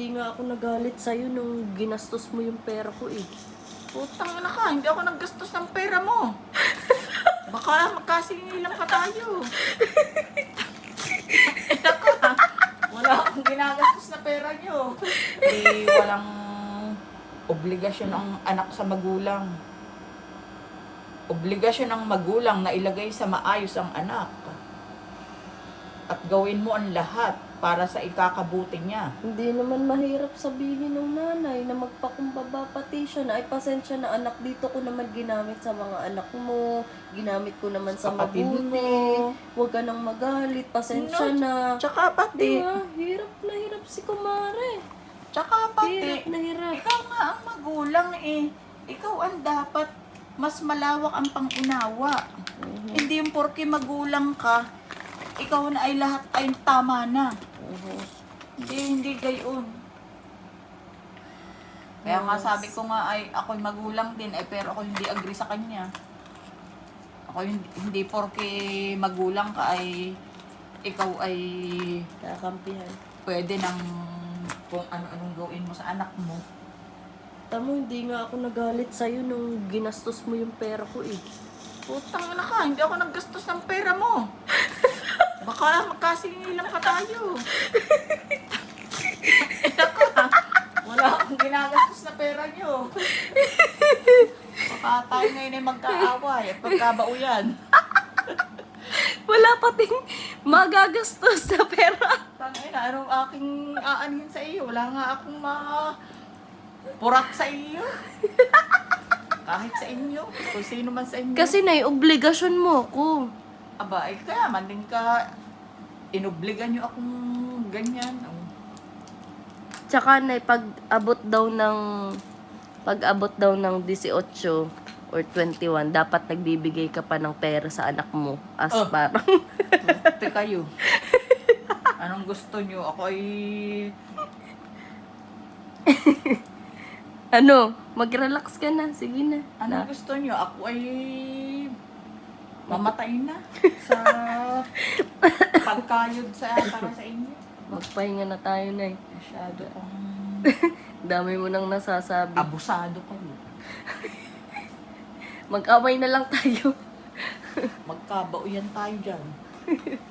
hindi nga ako nagalit sa'yo nung ginastos mo yung pera ko eh. Putang ina ka, hindi ako naggastos ng pera mo. Baka magkasingilan ka tayo. Ina ka, wala akong ginagastos na pera nyo. Eh, walang obligasyon ang anak sa magulang. Obligasyon ng magulang na ilagay sa maayos ang anak. At gawin mo ang lahat para sa ikakabuti niya. Hindi naman mahirap sabihin ng nanay na magpakumbaba pati siya na ay pasensya na anak dito ko naman ginamit sa mga anak mo, ginamit ko naman sa Kapatid mabuti, huwag ka nang magalit, pasensya No, na. Tsaka pati, Di ba? Hirap na hirap si kumare. tsaka pati, Hirap na hirap. Ikaw nga ang magulang eh. Ikaw ang dapat mas malawak ang pangunawa. Mhm. Hindi yung porke magulang ka, ikaw na ay lahat ay tama na. Mhm. Hindi, hindi gayon. Kaya nga Yes. sabi ko nga ay ako'y magulang din eh pero ako hindi agree sa kanya. Ako hindi, hindi porke magulang ka ay ikaw ay Kakampihan. pwede nang kung ano-anong gawin mo sa anak mo. Tamo, hindi nga ako nagalit sa'yo nung ginastos mo yung pera ko eh. Putang ina ka, hindi ako naggastos ng pera mo. Baka magkasingilan ka tayo. Ina ka, wala akong ginagastos na pera nyo. Baka tayo ngayon ay magkaaway at pagkabauyan. Wala pating magagastos na pera. Tangina, anong aking aanhin sa iyo? Wala nga akong ma... Purak sa iyo. Kahit sa inyo, kung sino man sa inyo. Kasi na obligasyon mo ko. Aba, eh, kaya man din ka, inobligan nyo akong ganyan. Oh. Tsaka na pag-abot daw ng pag-abot daw ng 18 or 21, dapat nagbibigay ka pa ng pera sa anak mo as Oh. parang Te kayo. Anong gusto nyo? Ako ay... ano, mag-relax ka na. Sige na. Anong Na. gusto nyo? Ako ay... Mamatay na sa pagkayod sa para sa inyo. Magpahinga na tayo na Masyado kang Dami mo nang nasasabi. abusado kayo. Mag-away na lang tayo. Magkabauyan tayo dyan.